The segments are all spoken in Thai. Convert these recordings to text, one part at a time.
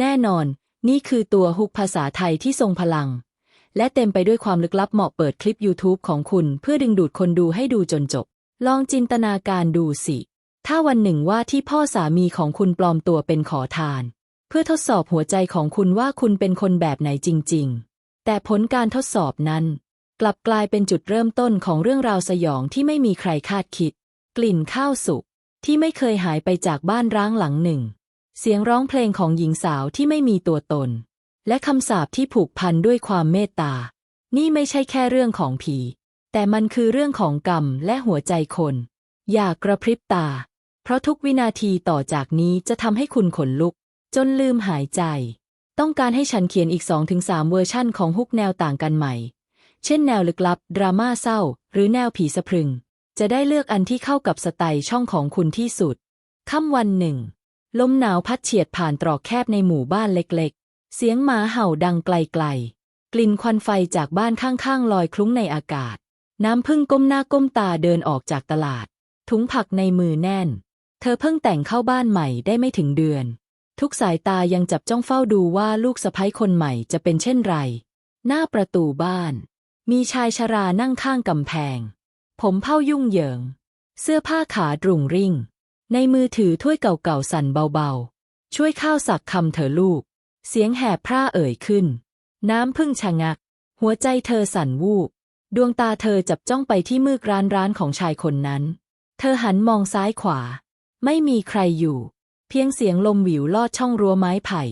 แน่นอน นี่คือตัวฮุกภาษาไทยที่ทรงพลัง และเต็มไปด้วยความลึกลับเหมาะเปิดคลิป YouTube ของคุณเพื่อดึงดูดคนดูให้ดูจนจบ ลองจินตนาการดูสิ ถ้าวันหนึ่งว่าที่พ่อสามีของคุณปลอมตัวเป็นขอทาน เพื่อทดสอบหัวใจของคุณว่าคุณเป็นคนแบบไหนจริง ๆ แต่ผลการทดสอบนั้น กลับกลายเป็นจุดเริ่มต้นของเรื่องราวสยองที่ไม่มีใครคาดคิด กลิ่นข้าวสุกที่ไม่เคยหายไปจากบ้านร้างหลังหนึ่ง เสียงร้องเพลงของหญิงสาวที่ไม่มีตัวตน และคำสาปที่ผูกพันด้วยความเมตตา นี่ไม่ใช่แค่เรื่องของผี แต่มันคือเรื่องของกรรมและหัวใจคน อย่ากระพริบตา เพราะทุกวินาทีต่อจากนี้จะทำให้คุณขนลุก จนลืมหายใจ ต้องการให้ฉันเขียนอีก 2-3 เวอร์ชั่นของฮุกแนวต่างกันใหม่ เช่นแนวลึกลับ ดราม่าเศร้า หรือแนวผีสะพรึง จะได้เลือกอันที่เข้ากับสไตล์ช่องของคุณที่สุดค่ำวันหนึ่ง ลมหนาวพัดเฉียดผ่านตรอกแคบในหมู่บ้านเล็กๆ เสียงหมาเห่าดังไกลๆ กลิ่นควันไฟจากบ้านข้างๆ ลอยคลุ้งในอากาศ น้ำพึ่งก้มหน้าก้มตาเดินออกจากตลาด ถุงผักในมือแน่น เธอเพิ่งแต่งเข้าบ้านใหม่ได้ไม่ถึงเดือน ทุกสายตายังจับจ้องเฝ้าดูว่าลูกสะใภ้คนใหม่จะเป็นเช่นไร หน้าประตูบ้าน มีชายชรานั่งข้างกำแพง ผมเผ้ายุ่งเหยิง เสื้อผ้าขาดรุงริ่ง ในมือถือถ้วยเก่าๆสั่นเบาๆ ช่วยข้าวสักคำเถอะลูก เสียงแหบพร่าเอ่ยขึ้น น้ำพึ่งชะงัก หัวใจเธอสั่นวูบ ดวงตาเธอจับจ้องไปที่มืกร้านร้านของชายคนนั้น เธอหันมองซ้ายขวา ไม่มีใครอยู่ เพียงเสียงลมหวิวลอดช่องรั้วไม้ไผ่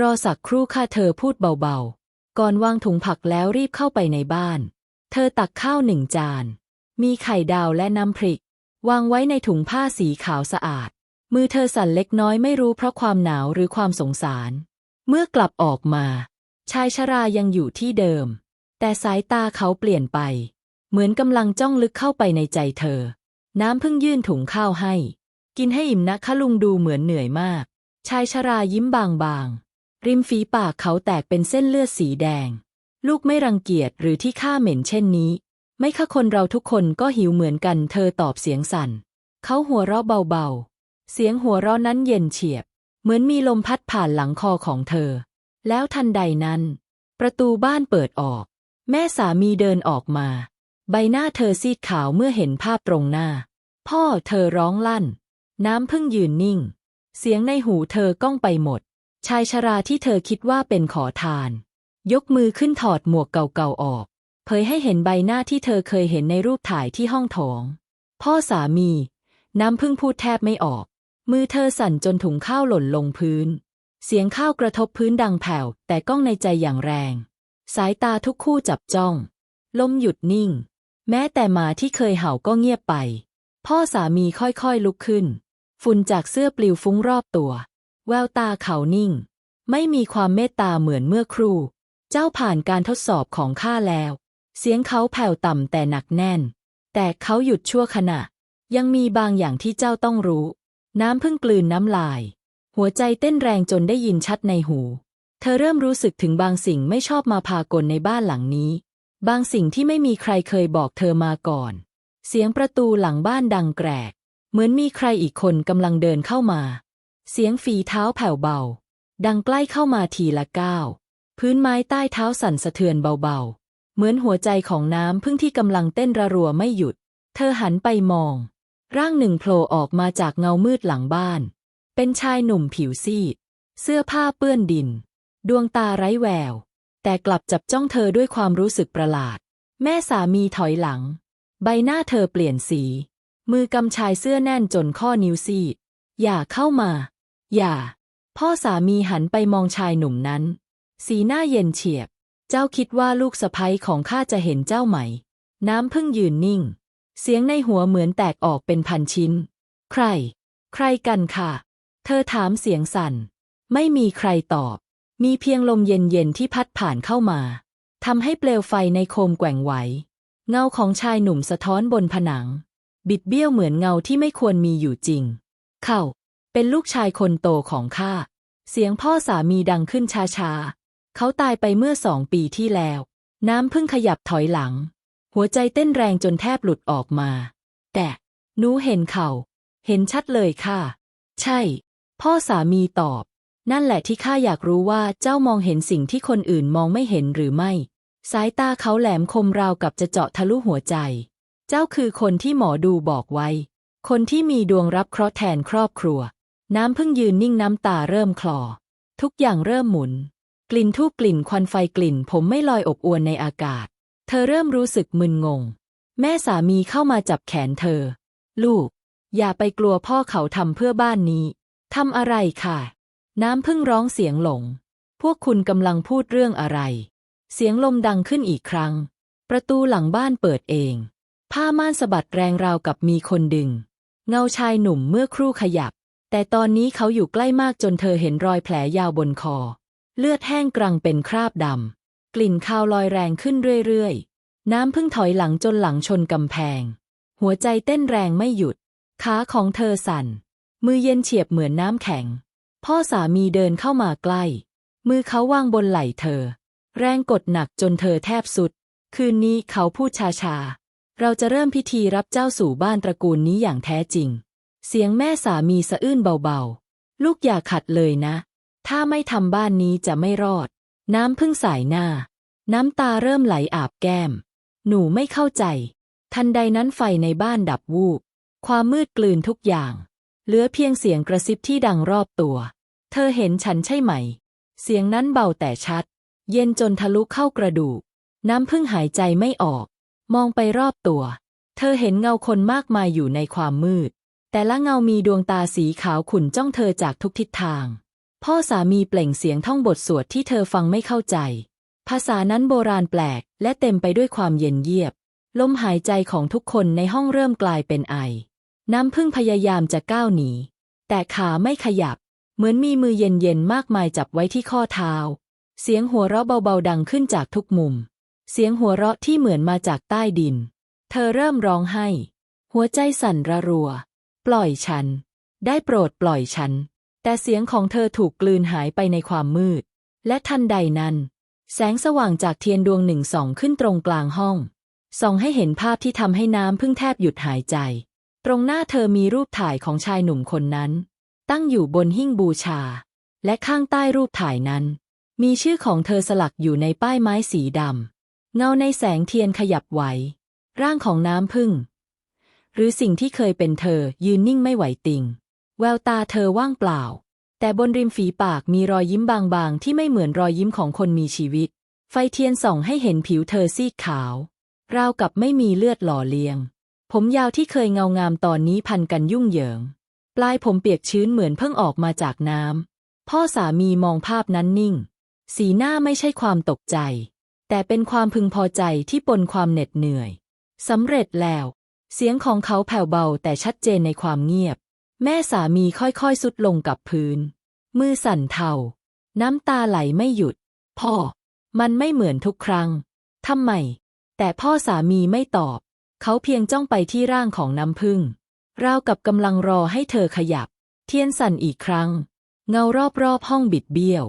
รอสักครู่ค่ะเธอพูดเบาๆ ก่อนวางถุงผักแล้วรีบเข้าไปในบ้าน เธอตักข้าวหนึ่งจาน มีไข่ดาวและน้ำพริก วางไว้ในถุงผ้าสีขาวสะอาด มือเธอสั่นเล็กน้อยไม่รู้เพราะความหนาวหรือความสงสาร เมื่อกลับออกมา ชายชรายังอยู่ที่เดิม แต่สายตาเขาเปลี่ยนไป เหมือนกำลังจ้องลึกเข้าไปในใจเธอ น้ำเพิ่งยื่นถุงข้าวให้ กินให้อิ่มนะคะลุงดูเหมือนเหนื่อยมาก ชายชรายิ้มบางๆ ริมฝีปากเขาแตกเป็นเส้นเลือดสีแดง ลูกไม่รังเกียจหรือที่ข้าเหม็นเช่นนี้ ไม่ค่ะคนเราทุกคนก็หิวเหมือนกัน เธอตอบเสียงสั่น เขาหัวเราะเบาๆ เสียงหัวเราะนั้นเย็นเฉียบ เหมือนมีลมพัดผ่านหลังคอของเธอ แล้วทันใดนั้น ประตูบ้านเปิดออก แม่สามีเดินออกมา ใบหน้าเธอซีดขาวเมื่อเห็นภาพตรงหน้า พ่อเธอร้องลั่น น้ำพึ่งยืนนิ่ง เสียงในหูเธอก้องไปหมด ชายชราที่เธอคิดว่าเป็นขอทาน ยกมือขึ้นถอดหมวกเก่าๆออก เผยให้เห็นใบหน้าที่เธอเคยเห็นในรูปถ่ายที่ห้องโถง พ่อสามี น้ำพึ่งพูดแทบไม่ออก มือเธอสั่นจนถุงข้าวหล่นลงพื้น เสียงข้าวกระทบพื้นดังแผ่ว แต่ก้องในใจอย่างแรง สายตาทุกคู่จับจ้อง ลมหยุดนิ่ง แม้แต่หมาที่เคยเห่าก็เงียบไป พ่อสามีค่อยๆลุกขึ้น ฝุ่นจากเสื้อปลิวฟุ้งรอบตัว แววตาเขานิ่ง ไม่มีความเมตตาเหมือนเมื่อครู่ เจ้าผ่านการทดสอบของข้าแล้ว เสียงเขาแผ่วต่ำแต่หนักแน่น แต่เขาหยุดชั่วขณะ ยังมีบางอย่างที่เจ้าต้องรู้ น้ำพิ่งกลืนน้ำลาย หัวใจเต้นแรงจนได้ยินชัดในหู เธอเริ่มรู้สึกถึงบางสิ่งไม่ชอบมาพากลในบ้านหลังนี้ บางสิ่งที่ไม่มีใครเคยบอกเธอมาก่อน เสียงประตูหลังบ้านดังแกรก เหมือนมีใครอีกคนกำลังเดินเข้ามา เสียงฝีเท้าแผ่วเบา ดังใกล้เข้ามาทีละก้าว พื้นไม้ใต้เท้าสั่นสะเทือนเบาๆ เหมือนหัวใจของน้ำพึ่งที่กำลังเต้นระรัวไม่หยุด เธอหันไปมอง ร่างหนึ่งโผล่ออกมาจากเงามืดหลังบ้าน เป็นชายหนุ่มผิวซีด เสื้อผ้าเปื้อนดิน ดวงตาไร้แวว แต่กลับจับจ้องเธอด้วยความรู้สึกประหลาด แม่สามีถอยหลัง ใบหน้าเธอเปลี่ยนสี มือกำชายเสื้อแน่นจนข้อนิ้วซีด อย่าเข้ามา อย่า พ่อสามีหันไปมองชายหนุ่มนั้น สีหน้าเย็นเฉียบ เจ้าคิดว่าลูกสะใภ้ของข้าจะเห็นเจ้าไหม น้ำพึ่งยืนนิ่ง เสียงในหัวเหมือนแตกออกเป็นพันชิ้น ใคร ใครกันค่ะ เธอถามเสียงสั่น ไม่มีใครตอบ มีเพียงลมเย็นๆที่พัดผ่านเข้ามาทำให้เปลวไฟในโคมแกว่งไหว เงาของชายหนุ่มสะท้อนบนผนัง บิดเบี้ยวเหมือนเงาที่ไม่ควรมีอยู่จริง เขาเป็นลูกชายคนโตของข้า เสียงพ่อสามีดังขึ้นช้าๆ เขาตายไปเมื่อสองปีที่แล้ว น้ำพึ่งขยับถอยหลัง หัวใจเต้นแรงจนแทบหลุดออกมา แต่หนูเห็นเขา เห็นชัดเลยค่ะ ใช่ พ่อสามีตอบ นั่นแหละที่ข้าอยากรู้ว่าเจ้ามองเห็นสิ่งที่คนอื่นมองไม่เห็นหรือไม่ สายตาเขาแหลมคมราวกับจะเจาะทะลุหัวใจ เจ้าคือคนที่หมอดูบอกไว้ คนที่มีดวงรับเคราะห์แทนครอบครัว น้ำพึ่งยืนนิ่งน้ำตาเริ่มคลอ ทุกอย่างเริ่มหมุน กลิ่นทูบกลิ่นควันไฟกลิ่น ผมไม่ลอยอบอวนในอากาศ เธอเริ่มรู้สึกมึนงง แม่สามีเข้ามาจับแขนเธอ ลูก อย่าไปกลัวพ่อเขาทำเพื่อบ้านนี้ทำอะไรค่ะ น้ำพึ่งร้องเสียงหลง พวกคุณกำลังพูดเรื่องอะไร เสียงลมดังขึ้นอีกครั้ง ประตูหลังบ้านเปิดเอง ผ้าม่านสะบัดแรงราวกับมีคนดึง เงาชายหนุ่มเมื่อครู่ขยับ แต่ตอนนี้เขาอยู่ใกล้มากจนเธอเห็นรอยแผลยาวบนคอ เลือดแห้งกรังเป็นคราบดำ กลิ่นคาวลอยแรงขึ้นเรื่อยๆ น้ำพึ่งถอยหลังจนหลังชนกำแพง หัวใจเต้นแรงไม่หยุด ขาของเธอสั่น มือเย็นเฉียบเหมือนน้ำแข็ง พ่อสามีเดินเข้ามาใกล้ มือเขาวางบนไหล่เธอ แรงกดหนักจนเธอแทบสุด คืนนี้เขาพูดชาๆ เราจะเริ่มพิธีรับเจ้าสู่บ้านตระกูลนี้อย่างแท้จริง เสียงแม่สามีสะอื้นเบาๆ ลูกอย่าขัดเลยนะ ถ้าไม่ทำบ้านนี้จะไม่รอด น้ำพึ่งสายหน้า น้ำตาเริ่มไหลอาบแก้ม หนูไม่เข้าใจ ทันใดนั้นไฟในบ้านดับวูบ ความมืดกลืนทุกอย่าง เหลือเพียงเสียงกระซิบที่ดังรอบตัว เธอเห็นฉันใช่ไหม เสียงนั้นเบาแต่ชัด เย็นจนทะลุเข้ากระดูก น้ำพึ่งหายใจไม่ออก มองไปรอบตัว เธอเห็นเงาคนมากมายอยู่ในความมืด แต่ละเงามีดวงตาสีขาวขุ่นจ้องเธอจากทุกทิศทาง พ่อสามีเปล่งเสียงท่องบทสวดที่เธอฟังไม่เข้าใจ ภาษานั้นโบราณแปลก และเต็มไปด้วยความเย็นเยียบ ลมหายใจของทุกคนในห้องเริ่มกลายเป็นไอ น้ำพึ่งพยายามจะก้าวหนี แต่ขาไม่ขยับ เหมือนมีมือเย็นๆมากมายจับไว้ที่ข้อเท้า เสียงหัวเราะเบาๆดังขึ้นจากทุกมุม เสียงหัวเราะที่เหมือนมาจากใต้ดิน เธอเริ่มร้องไห้ หัวใจสั่นระรัว ปล่อยฉัน ได้โปรดปล่อยฉัน แต่เสียงของเธอถูกกลืนหายไปในความมืด และทันใดนั้น แสงสว่างจากเทียนดวงหนึ่งส่องขึ้นตรงกลางห้อง ส่องให้เห็นภาพที่ทำให้น้ำพึ่งแทบหยุดหายใจ ตรงหน้าเธอมีรูปถ่ายของชายหนุ่มคนนั้น ตั้งอยู่บนหิ้งบูชา และข้างใต้รูปถ่ายนั้น มีชื่อของเธอสลักอยู่ในป้ายไม้สีดำเงาในแสงเทียนขยับไหว ร่างของน้ำพึ่ง หรือสิ่งที่เคยเป็นเธอยืนนิ่งไม่ไหวติง แววตาเธอว่างเปล่า แต่บนริมฝีปากมีรอยยิ้มบางๆ ที่ไม่เหมือนรอยยิ้มของคนมีชีวิต ไฟเทียนส่องให้เห็นผิวเธอซีดขาว ราวกับไม่มีเลือดหล่อเลี้ยง ผมยาวที่เคยเงางามตอนนี้พันกันยุ่งเหยิง ปลายผมเปียกชื้นเหมือนเพิ่งออกมาจากน้ำพ่อสามีมองภาพนั้นนิ่ง สีหน้าไม่ใช่ความตกใจ แต่เป็นความพึงพอใจที่ปนความเหน็ดเหนื่อยสำเร็จแล้ว เสียงของเขาแผ่วเบาแต่ชัดเจนในความเงียบ แม่สามีค่อยๆสุดลงกับพื้น มือสั่นเทา น้ำตาไหลไม่หยุด พ่อ มันไม่เหมือนทุกครั้ง ทำไม แต่พ่อสามีไม่ตอบ เขาเพียงจ้องไปที่ร่างของน้ำพึ่ง ราวกับกำลังรอให้เธอขยับ เทียนสั่นอีกครั้ง เงารอบๆห้องบิดเบี้ยว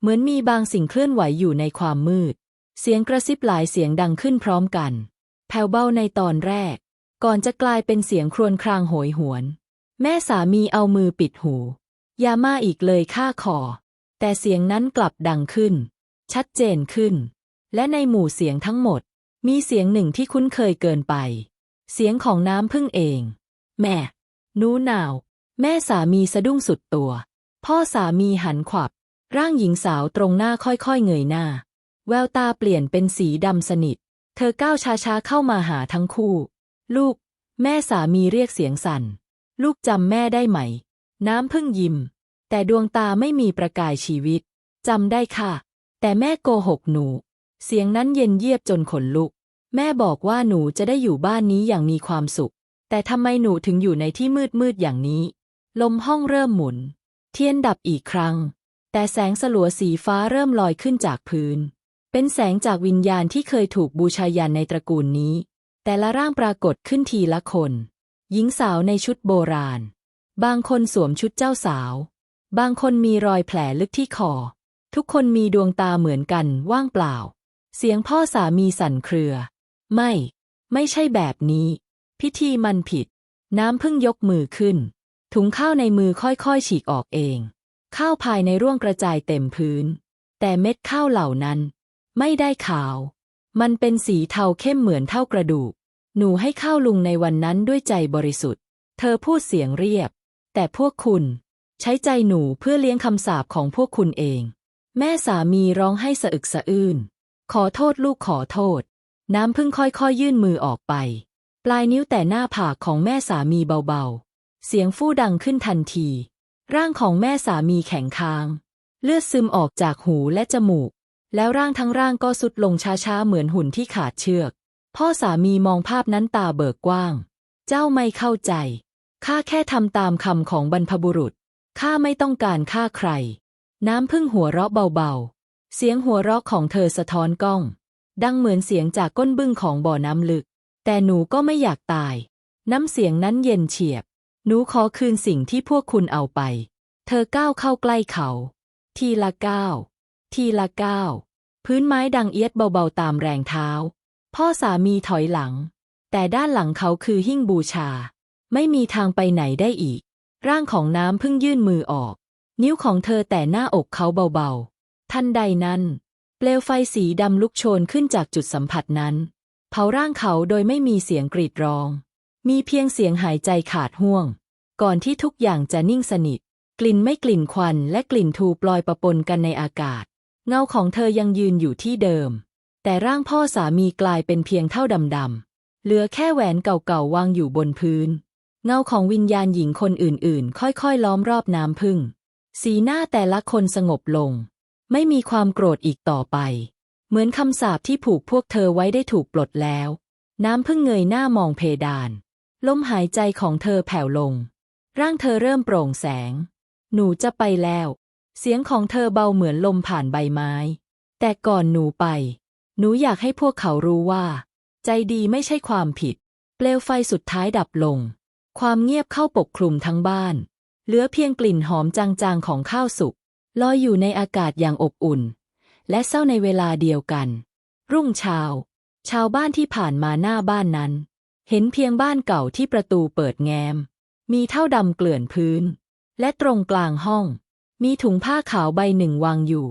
เหมือนมีบางสิ่งเคลื่อนไหวอยู่ในความมืด เสียงกระซิบหลายเสียงดังขึ้นพร้อมกัน แผ่วเบาในตอนแรก ก่อนจะกลายเป็นเสียงครวญครางโหยหวน แม่สามีเอามือปิดหู อย่ามาอีกเลยข้าขอ แต่เสียงนั้นกลับดังขึ้น ชัดเจนขึ้น และในหมู่เสียงทั้งหมด มีเสียงหนึ่งที่คุ้นเคยเกินไป เสียงของน้ำพึ่งเอง แม่ นูนาว แม่สามีสะดุ้งสุดตัว พ่อสามีหันขวับ ร่างหญิงสาวตรงหน้าค่อยๆเงยหน้า แววตาเปลี่ยนเป็นสีดำสนิท เธอก้าวช้าๆเข้ามาหาทั้งคู่ ลูก แม่สามีเรียกเสียงสั่น ลูกจำแม่ได้ไหม น้ำพึ่งยิ้ม แต่ดวงตาไม่มีประกายชีวิต จำได้ค่ะ แต่แม่โกหกหนู เสียงนั้นเย็นเยียบจนขนลุก แม่บอกว่าหนูจะได้อยู่บ้านนี้อย่างมีความสุข แต่ทำไมหนูถึงอยู่ในที่มืดมืดอย่างนี้ ลมห้องเริ่มหมุน เทียนดับอีกครั้ง แต่แสงสลัวสีฟ้าเริ่มลอยขึ้นจากพื้น เป็นแสงจากวิญญาณที่เคยถูกบูชายันในตระกูลนี้ แต่ละร่างปรากฏขึ้นทีละคน หญิงสาวในชุดโบราณ บางคนสวมชุดเจ้าสาว บางคนมีรอยแผลลึกที่คอ ทุกคนมีดวงตาเหมือนกันว่างเปล่า เสียงพ่อสามีสั่นเครือ ไม่ ไม่ใช่แบบนี้ พิธีมันผิด น้ำพึ่งยกมือขึ้น ถุงข้าวในมือค่อยๆ ฉีกออกเอง ข้าวภายในร่วงกระจายเต็มพื้น แต่เม็ดข้าวเหล่านั้น ไม่ได้ขาว มันเป็นสีเทาเข้มเหมือนเท่ากระดูก หนูให้ข้าวลุงในวันนั้นด้วยใจบริสุทธิ์ เธอพูดเสียงเรียบ แต่พวกคุณ ใช้ใจหนูเพื่อเลี้ยงคำสาปของพวกคุณเอง แม่สามีร้องให้สะอึกสะอื้น ขอโทษลูกขอโทษ น้ำพึ่งค่อยๆยื่นมือออกไป ปลายนิ้วแต่หน้าผากของแม่สามีเบาๆ เสียงฟู่ดังขึ้นทันที ร่างของแม่สามีแข็งค้าง เลือดซึมออกจากหูและจมูก แล้วร่างทั้งร่างก็สุดลงช้าๆเหมือนหุ่นที่ขาดเชือก พ่อสามีมองภาพนั้นตาเบิกกว้าง เจ้าไม่เข้าใจ ข้าแค่ทำตามคำของบรรพบุรุษ ข้าไม่ต้องการฆ่าใคร น้ำพึ่งหัวเราะเบาๆ เสียงหัวเราะของเธอสะท้อนกล้อง ดังเหมือนเสียงจากก้นบึ้งของบ่อน้ำลึก แต่หนูก็ไม่อยากตาย น้ำเสียงนั้นเย็นเฉียบ หนูขอคืนสิ่งที่พวกคุณเอาไป เธอก้าวเข้าใกล้เขา ทีละก้าว ทีละก้าว พื้นไม้ดังเอียดเบาๆตามแรงเท้า พ่อสามีถอยหลัง แต่ด้านหลังเขาคือหิ้งบูชา ไม่มีทางไปไหนได้อีก ร่างของน้ำเพิ่งยื่นมือออก นิ้วของเธอแต่หน้าอกเขาเบาๆ ทันใดนั้น เปลวไฟสีดำลุกโชนขึ้นจากจุดสัมผัสนั้น เผาร่างเขาโดยไม่มีเสียงกรีดร้อง มีเพียงเสียงหายใจขาดห่วง ก่อนที่ทุกอย่างจะนิ่งสนิท กลิ่นไม่กลิ่นควันและกลิ่นทูปลอยประปนกันในอากาศ เงาของเธอยังยืนอยู่ที่เดิม แต่ร่างพ่อสามีกลายเป็นเพียงเท่าดำๆ เหลือแค่แหวนเก่าๆ วางอยู่บนพื้น เงาของวิญญาณหญิงคนอื่นๆ ค่อยๆ ล้อมรอบน้ำพึ่ง สีหน้าแต่ละคนสงบลง ไม่มีความโกรธอีกต่อไป เหมือนคำสาปที่ผูกพวกเธอไว้ได้ถูกปลดแล้ว น้ำพึ่งเงยหน้ามองเพดาน ลมหายใจของเธอแผ่วลง ร่างเธอเริ่มโปร่งแสง หนูจะไปแล้ว เสียงของเธอเบาเหมือนลมผ่านใบไม้ แต่ก่อนหนูไป หนูอยากให้พวกเขารู้ว่า ใจดีไม่ใช่ความผิด เปลวไฟสุดท้ายดับลง ความเงียบเข้าปกคลุมทั้งบ้าน เหลือเพียงกลิ่นหอมจางๆของข้าวสุกลอยอยู่ในอากาศอย่างอบอุ่น และเศร้าในเวลาเดียวกัน รุ่งเช้า ชาวบ้านที่ผ่านมาหน้าบ้านนั้น เห็นเพียงบ้านเก่าที่ประตูเปิดแง้ม มีเท่าดำเกลื่อนพื้น และตรงกลางห้อง มีถุงผ้าขาวใบหนึ่งวางอยู่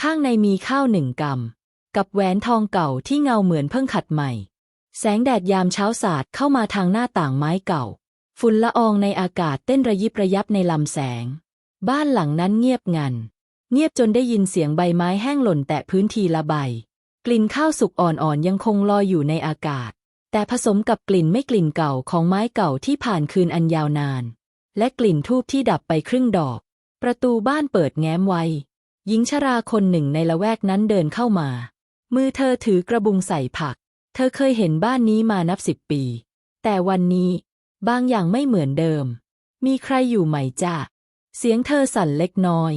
ข้างในมีข้าวหนึ่งกำ กับแหวนทองเก่าที่เงาเหมือนเพิ่งขัดใหม่ แสงแดดยามเช้าสาดเข้ามาทางหน้าต่างไม้เก่า ฝุ่นละอองในอากาศเต้นระยิบระยับในลำแสง บ้านหลังนั้นเงียบงัน เงียบจนได้ยินเสียงใบไม้แห้งหล่นแตะพื้นทีละใบ กลิ่นข้าวสุกอ่อนๆยังคงลอยอยู่ในอากาศ แต่ผสมกับกลิ่นไม่กลิ่นเก่าของไม้เก่าที่ผ่านคืนอันยาวนาน และกลิ่นทูบที่ดับไปครึ่งดอก ประตูบ้านเปิดแง้มไว้หญิงชราคนหนึ่งในละแวกนั้นเดินเข้ามา มือเธอถือกระบุงใส่ผัก เธอเคยเห็นบ้านนี้มานับสิบปี แต่วันนี้ บางอย่างไม่เหมือนเดิม มีใครอยู่ไหมจ้าเสียงเธอสั่นเล็กน้อย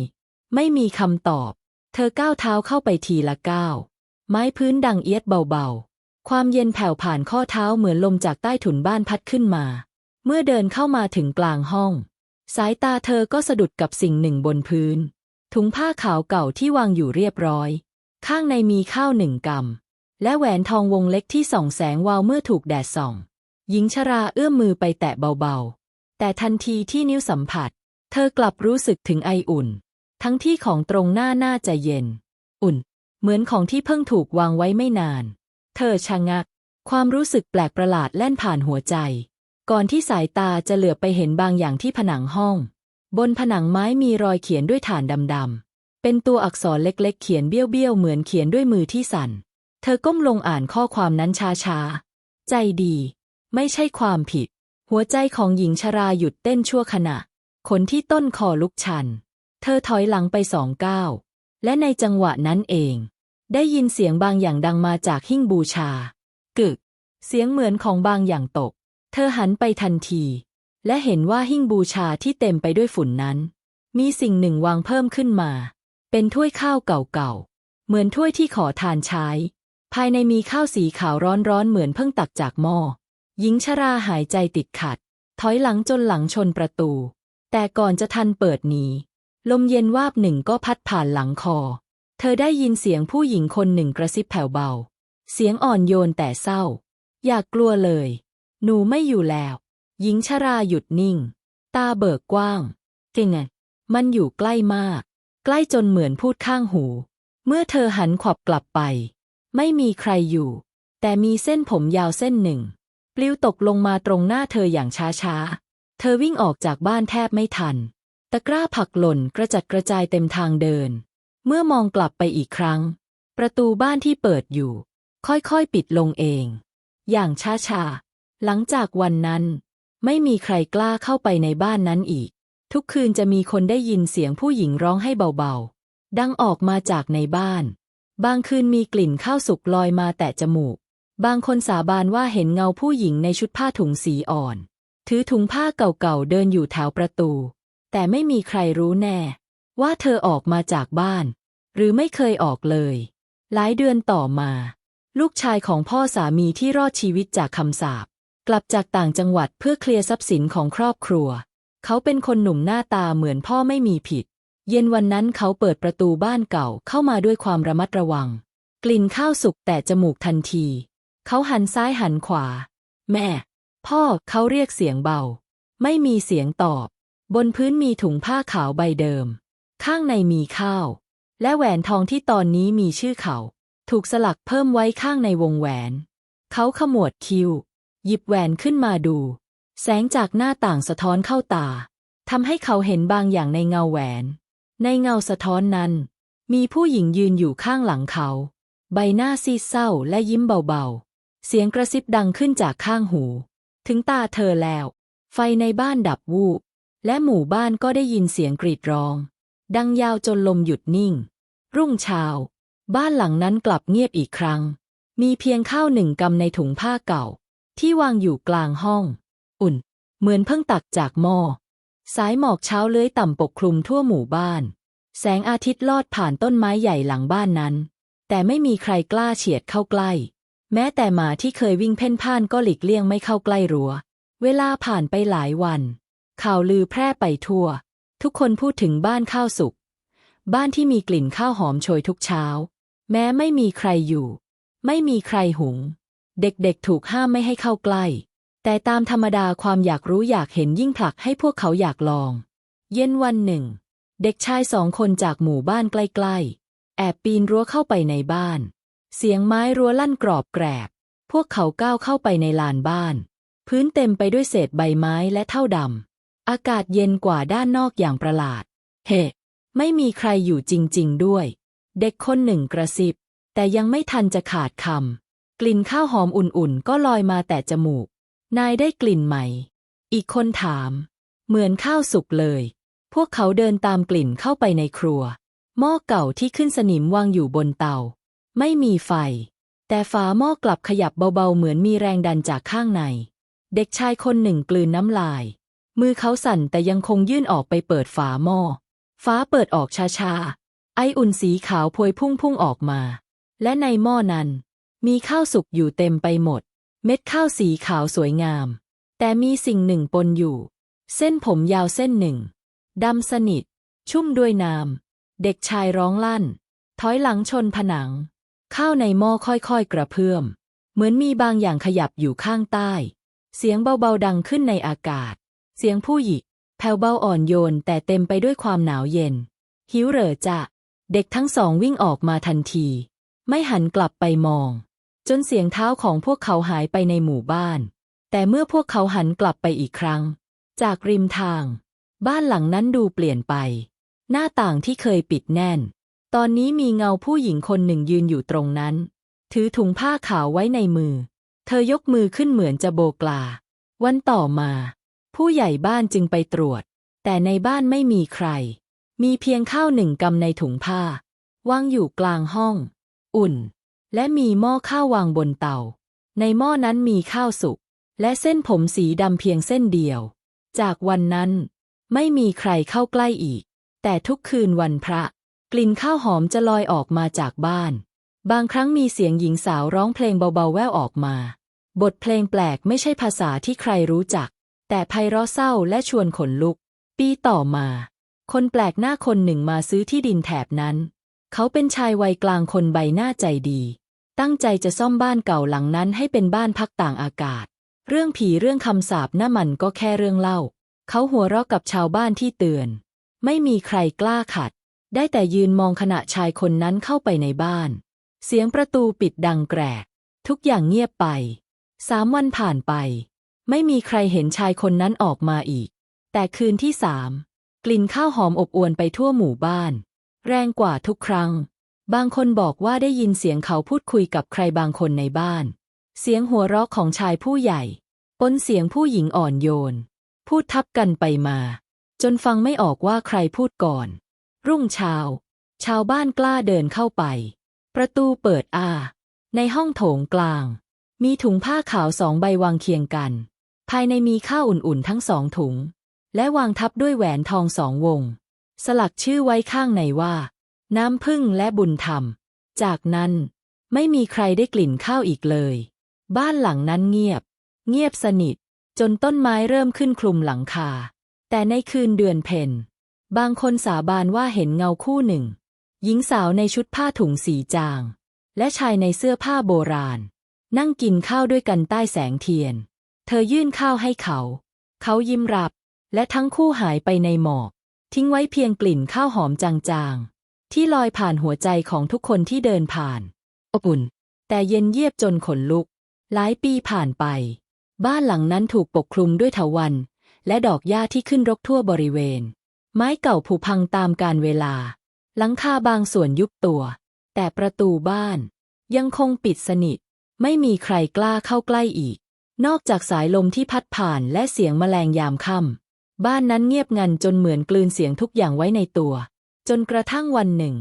ไม่มีคำตอบ เธอก้าวเท้าเข้าไปทีละก้าว ไม้พื้นดังเอียดเบาๆ ความเย็นแผ่วผ่านข้อเท้าเหมือนลมจากใต้ถุนบ้านพัดขึ้นมา เมื่อเดินเข้ามาถึงกลางห้อง สายตาเธอก็สะดุดกับสิ่งหนึ่งบนพื้น ถุงผ้าขาวเก่าที่วางอยู่เรียบร้อย ข้างในมีข้าวหนึ่งกำ และแหวนทองวงเล็กที่ส่องแสงวาวเมื่อถูกแดดส่อง หญิงชราเอื้อมมือไปแตะเบาๆ แต่ทันทีที่นิ้วสัมผัส เธอกลับรู้สึกถึงไออุ่น ทั้งที่ของตรงหน้าน่าจะเย็น อุ่น เหมือนของที่เพิ่งถูกวางไว้ไม่นาน เธอชะงัก ความรู้สึกแปลกประหลาดแล่นผ่านหัวใจ ก่อนที่สายตาจะเหลือบไปเห็นบางอย่างที่ผนังห้อง บนผนังไม้มีรอยเขียนด้วยฐานดำๆ เป็นตัวอักษรเล็กๆ เขียนเบี้ยวๆ เหมือนเขียนด้วยมือที่สั่น เธอก้มลงอ่านข้อความนั้นช้าๆ ใจดี ไม่ใช่ความผิด หัวใจของหญิงชราหยุดเต้นชั่วขณะ ขนที่ต้นคอลุกชัน เธอถอยหลังไปสองก้าวและในจังหวะนั้นเอง ได้ยินเสียงบางอย่างดังมาจากหิ้งบูชา กึก เสียงเหมือนของบางอย่างตก เธอหันไปทันที และเห็นว่าหิ้งบูชาที่เต็มไปด้วยฝุ่นนั้น มีสิ่งหนึ่งวางเพิ่มขึ้นมา เป็นถ้วยข้าวเก่าๆ เหมือนถ้วยที่ขอทานใช้ ภายในมีข้าวสีขาวร้อนๆ เหมือนเพิ่งตักจากหม้อ หญิงชราหายใจติดขัด ถอยหลังจนหลังชนประตู แต่ก่อนจะทันเปิดหนี ลมเย็นวาบหนึ่งก็พัดผ่านหลังคอ เธอได้ยินเสียงผู้หญิงคนหนึ่งกระซิบแผ่วเบา เสียงอ่อนโยนแต่เศร้า อย่ากกลัวเลย หนูไม่อยู่แล้ว หญิงชราหยุดนิ่ง ตาเบิกกว้างเก่งไงมันอยู่ใกล้มาก ล้จนเหมือนพูดข้างหู เมื่อเธอหันขวับกลับไป ไม่มีใครอยู่ แต่มีเส้นผมยาวเส้นหนึ่ง ปลิวตกลงมาตรงหน้าเธออย่างช้าๆ เธอวิ่งออกจากบ้านแทบไม่ทัน ตะกร้าผักหล่นกระจัดกระจายเต็มทางเดิน เมื่อมองกลับไปอีกครั้ง ประตูบ้านที่เปิดอยู่ ค่อยๆปิดลงเอง อย่างช้าๆ หลังจากวันนั้น ไม่มีใครกล้าเข้าไปในบ้านนั้นอีก ทุกคืนจะมีคนได้ยินเสียงผู้หญิงร้องให้เบาๆ ดังออกมาจากในบ้าน บางคืนมีกลิ่นข้าวสุกลอยมาแตะจมูก บางคนสาบานว่าเห็นเงาผู้หญิงในชุดผ้าถุงสีอ่อน ถือถุงผ้าเก่าๆเดินอยู่แถวประตู แต่ไม่มีใครรู้แน่ ว่าเธอออกมาจากบ้าน หรือไม่เคยออกเลย หลายเดือนต่อมา ลูกชายของพ่อสามีที่รอดชีวิตจากคำสาปกลับจากต่างจังหวัดเพื่อเคลียร์ทรัพย์สินของครอบครัว เขาเป็นคนหนุ่มหน้าตาเหมือนพ่อไม่มีผิด เย็นวันนั้นเขาเปิดประตูบ้านเก่าเข้ามาด้วยความระมัดระวัง กลิ่นข้าวสุกแตะจมูกทันที เขาหันซ้ายหันขวา แม่ พ่อเขาเรียกเสียงเบา ไม่มีเสียงตอบ บนพื้นมีถุงผ้าขาวใบเดิม ข้างในมีข้าว และแหวนทองที่ตอนนี้มีชื่อเขา ถูกสลักเพิ่มไว้ข้างในวงแหวน เขาขมวดคิ้วหยิบแหวนขึ้นมาดู แสงจากหน้าต่างสะท้อนเข้าตาทำให้เขาเห็นบางอย่างในเงาแหวน ในเงาสะท้อนนั้น มีผู้หญิงยืนอยู่ข้างหลังเขา ใบหน้าซีดเศร้าและยิ้มเบาๆ เสียงกระซิบดังขึ้นจากข้างหู ถึงตาเธอแล้ว ไฟในบ้านดับวูบและหมู่บ้านก็ได้ยินเสียงกรีดร้อง ดังยาวจนลมหยุดนิ่ง รุ่งเช้า บ้านหลังนั้นกลับเงียบอีกครั้ง มีเพียงข้าวหนึ่งกำในถุงผ้าเก่า ที่วางอยู่กลางห้อง อุ่น เหมือนเพิ่งตักจากหม้อสายหมอกเช้าเลื้อยต่ำปกคลุมทั่วหมู่บ้าน แสงอาทิตย์ลอดผ่านต้นไม้ใหญ่หลังบ้านนั้น แต่ไม่มีใครกล้าเฉียดเข้าใกล้ แม้แต่หมาที่เคยวิ่งเพ่นพ่านก็หลีกเลี่ยงไม่เข้าใกล้รั้ว เวลาผ่านไปหลายวัน ข่าวลือแพร่ไปทั่ว ทุกคนพูดถึงบ้านข้าวสุก บ้านที่มีกลิ่นข้าวหอมโชยทุกเช้า แม้ไม่มีใครอยู่ ไม่มีใครหุง เด็กๆถูกห้ามไม่ให้เข้าใกล้ แต่ตามธรรมดาความอยากรู้อยากเห็นยิ่งผลักให้พวกเขาอยากลอง เย็นวันหนึ่ง เด็กชายสองคนจากหมู่บ้านใกล้ๆ แอบปีนรั้วเข้าไปในบ้าน เสียงไม้รั้วลั่นกรอบแกรบ พวกเขาก้าวเข้าไปในลานบ้าน พื้นเต็มไปด้วยเศษใบไม้และเท่าดำอากาศเย็นกว่าด้านนอกอย่างประหลาด เฮ้ไม่มีใครอยู่จริง ๆ ด้วย เด็กคนหนึ่งกระซิบ แต่ยังไม่ทันจะขาดคำกลิ่นข้าวหอมอุ่นๆ ก็ลอยมาแต่จมูก นายได้กลิ่นใหม่ อีกคนถาม เหมือนข้าวสุกเลย พวกเขาเดินตามกลิ่นเข้าไปในครัว หม้อเก่าที่ขึ้นสนิมวางอยู่บนเตา ไม่มีไฟ แต่ฝาหม้อกลับขยับเบาๆ เหมือนมีแรงดันจากข้างใน เด็กชายคนหนึ่งกลืนน้ำลาย มือเขาสั่นแต่ยังคงยื่นออกไปเปิดฝาหม้อ ฟ้าเปิดออกช้าๆ ไออุ่นสีขาวพวยพุ่งพุ่งออกมา และในหม้อนั้น มีข้าวสุกอยู่เต็มไปหมด เม็ดข้าวสีขาวสวยงาม แต่มีสิ่งหนึ่งปนอยู่ เส้นผมยาวเส้นหนึ่งดำสนิท ชุ่มด้วยน้ำเด็กชายร้องลั่น ถอยหลังชนผนัง ข้าวในหม้อค่อยๆกระเพื่อม เหมือนมีบางอย่างขยับอยู่ข้างใต้ เสียงเบาๆดังขึ้นในอากาศ เสียงผู้หญิงแผ่วเบาอ่อนโยนแต่เต็มไปด้วยความหนาวเย็น หิวเหรอจะ เด็กทั้งสองวิ่งออกมาทันที ไม่หันกลับไปมอง จนเสียงเท้าของพวกเขาหายไปในหมู่บ้าน แต่เมื่อพวกเขาหันกลับไปอีกครั้ง จากริมทาง บ้านหลังนั้นดูเปลี่ยนไป หน้าต่างที่เคยปิดแน่น ตอนนี้มีเงาผู้หญิงคนหนึ่งยืนอยู่ตรงนั้น ถือถุงผ้าขาวไว้ในมือ เธอยกมือขึ้นเหมือนจะโบกลา วันต่อมา ผู้ใหญ่บ้านจึงไปตรวจ แต่ในบ้านไม่มีใคร มีเพียงข้าวหนึ่งกำในถุงผ้าวางอยู่กลางห้อง อุ่น และมีหม้อข้าววางบนเตา ในหม้อนั้นมีข้าวสุก และเส้นผมสีดำเพียงเส้นเดียว จากวันนั้นไม่มีใครเข้าใกล้อีก แต่ทุกคืนวันพระ กลิ่นข้าวหอมจะลอยออกมาจากบ้าน บางครั้งมีเสียงหญิงสาวร้องเพลงเบาๆแว่วออกมา บทเพลงแปลกไม่ใช่ภาษาที่ใครรู้จัก แต่ไพเราะเศร้าและชวนขนลุก ปีต่อมา คนแปลกหน้าคนหนึ่งมาซื้อที่ดินแถบนั้น เขาเป็นชายวัยกลางคนใบหน้าใจดี ตั้งใจจะซ่อมบ้านเก่าหลังนั้นให้เป็นบ้านพักต่างอากาศ เรื่องผีเรื่องคำสาปน่ามันก็แค่เรื่องเล่า เขาหัวเราะกับชาวบ้านที่เตือน ไม่มีใครกล้าขัด ได้แต่ยืนมองขณะชายคนนั้นเข้าไปในบ้าน เสียงประตูปิดดังแกรก ทุกอย่างเงียบไป สามวันผ่านไป ไม่มีใครเห็นชายคนนั้นออกมาอีก แต่คืนที่สามกลิ่นข้าวหอมอบอวนไปทั่วหมู่บ้าน แรงกว่าทุกครั้ง บางคนบอกว่าได้ยินเสียงเขาพูดคุยกับใครบางคนในบ้าน เสียงหัวเราะของชายผู้ใหญ่ปนเสียงผู้หญิงอ่อนโยน พูดทับกันไปมา จนฟังไม่ออกว่าใครพูดก่อน รุ่งเช้า ชาวบ้านกล้าเดินเข้าไป ประตูเปิดอา ในห้องโถงกลาง มีถุงผ้าขาวสองใบวางเคียงกัน ภายในมีข้าวอุ่นๆทั้งสองถุง และวางทับด้วยแหวนทองสองวง สลักชื่อไว้ข้างในว่า น้ำพึ่งและบุญธรรม จากนั้นไม่มีใครได้กลิ่นข้าวอีกเลย บ้านหลังนั้นเงียบ เงียบสนิท จนต้นไม้เริ่มขึ้นคลุมหลังคา แต่ในคืนเดือนเพ็ญบางคนสาบานว่าเห็นเงาคู่หนึ่ง หญิงสาวในชุดผ้าถุงสีจาง และชายในเสื้อผ้าโบราณ นั่งกินข้าวด้วยกันใต้แสงเทียน เธอยื่นข้าวให้เขา เขายิ้มรับ และทั้งคู่หายไปในหมอก ทิ้งไว้เพียงกลิ่นข้าวหอมจางๆ ที่ลอยผ่านหัวใจของทุกคนที่เดินผ่าน อบอุ่น แต่เย็นเยียบจนขนลุก หลายปีผ่านไป บ้านหลังนั้นถูกปกคลุมด้วยเถาวัลย์และดอกหญ้าที่ขึ้นรกทั่วบริเวณ ไม้เก่าผุพังตามกาลเวลา หลังคาบางส่วนยุบตัว แต่ประตูบ้าน ยังคงปิดสนิท ไม่มีใครกล้าเข้าใกล้อีก นอกจากสายลมที่พัดผ่านและเสียงแมลงยามค่ำ บ้านนั้นเงียบงันจนเหมือนกลืนเสียงทุกอย่างไว้ในตัว จนกระทั่งวันหนึ่ง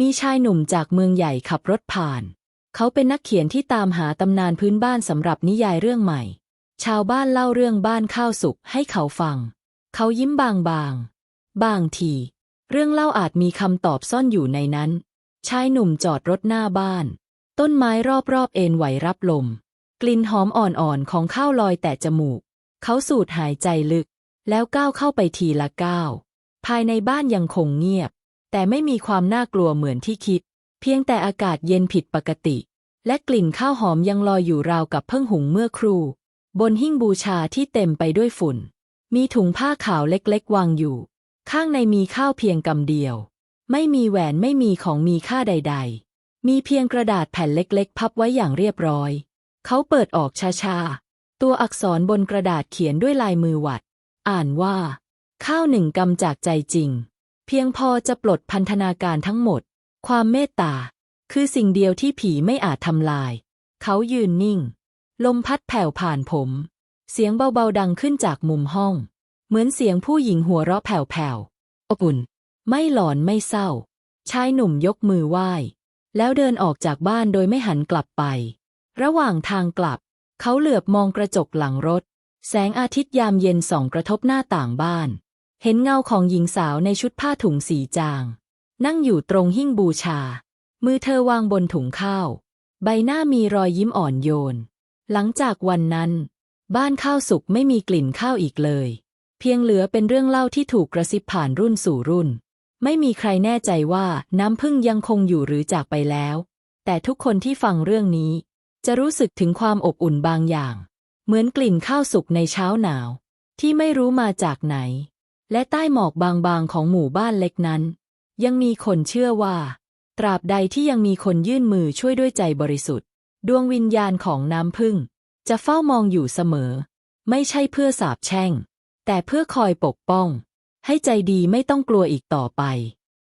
มีชายหนุ่มจากเมืองใหญ่ขับรถผ่าน เขาเป็นนักเขียนที่ตามหาตำนานพื้นบ้านสำหรับนิยายเรื่องใหม่ ชาวบ้านเล่าเรื่องบ้านข้าวสุกให้เขาฟัง เขายิ้มบางๆบางที เรื่องเล่าอาจมีคำตอบซ่อนอยู่ในนั้น ชายหนุ่มจอดรถหน้าบ้าน ต้นไม้รอบๆเอ็นไหวรับลม กลิ่นหอมอ่อนๆของข้าวลอยแต่จมูก เขาสูดหายใจลึก แล้วก้าวเข้าไปทีละก้าว ภายในบ้านยังคงเงียบ แต่ไม่มีความน่ากลัวเหมือนที่คิด เพียงแต่อากาศเย็นผิดปกติ และกลิ่นข้าวหอมยังลอยอยู่ราวกับเพิ่งหุงเมื่อครู่ บนหิ้งบูชาที่เต็มไปด้วยฝุ่น มีถุงผ้าขาวเล็กๆ วางอยู่ ข้างในมีข้าวเพียงกำเดียว ไม่มีแหวนไม่มีของมีค่าใด ๆ มีเพียงกระดาษแผ่นเล็กๆ พับไว้อย่างเรียบร้อย เขาเปิดออกช้าๆ ตัวอักษรบนกระดาษเขียนด้วยลายมือหวัด อ่านว่า ข้าวหนึ่งกำจากใจจริง เพียงพอจะปลดพันธนาการทั้งหมด ความเมตตา คือสิ่งเดียวที่ผีไม่อาจทำลาย เขายืนนิ่ง ลมพัดแผ่วผ่านผม เสียงเบาๆดังขึ้นจากมุมห้อง เหมือนเสียงผู้หญิงหัวเราะแผ่วๆอบอุ่น ไม่หลอนไม่เศร้า ชายหนุ่มยกมือไหว้ แล้วเดินออกจากบ้านโดยไม่หันกลับไป ระหว่างทางกลับ เขาเหลือบมองกระจกหลังรถ แสงอาทิตย์ยามเย็นส่องกระทบหน้าต่างบ้าน เห็นเงาของหญิงสาวในชุดผ้าถุงสีจาง นั่งอยู่ตรงหิ้งบูชา มือเธอวางบนถุงข้าว ใบหน้ามีรอยยิ้มอ่อนโยน หลังจากวันนั้น บ้านข้าวสุกไม่มีกลิ่นข้าวอีกเลย เพียงเหลือเป็นเรื่องเล่าที่ถูกกระซิบผ่านรุ่นสู่รุ่น ไม่มีใครแน่ใจว่าน้ำพึ่งยังคงอยู่หรือจากไปแล้ว แต่ทุกคนที่ฟังเรื่องนี้ จะรู้สึกถึงความอบอุ่นบางอย่าง เหมือนกลิ่นข้าวสุกในเช้าหนาว ที่ไม่รู้มาจากไหน และใต้หมอกบางๆของหมู่บ้านเล็กนั้น ยังมีคนเชื่อว่า ตราบใดที่ยังมีคนยื่นมือช่วยด้วยใจบริสุทธิ์ ดวงวิญญาณของน้ำพึ่ง จะเฝ้ามองอยู่เสมอ ไม่ใช่เพื่อสาบแช่ง แต่เพื่อคอยปกป้อง ให้ใจดีไม่ต้องกลัวอีกต่อไป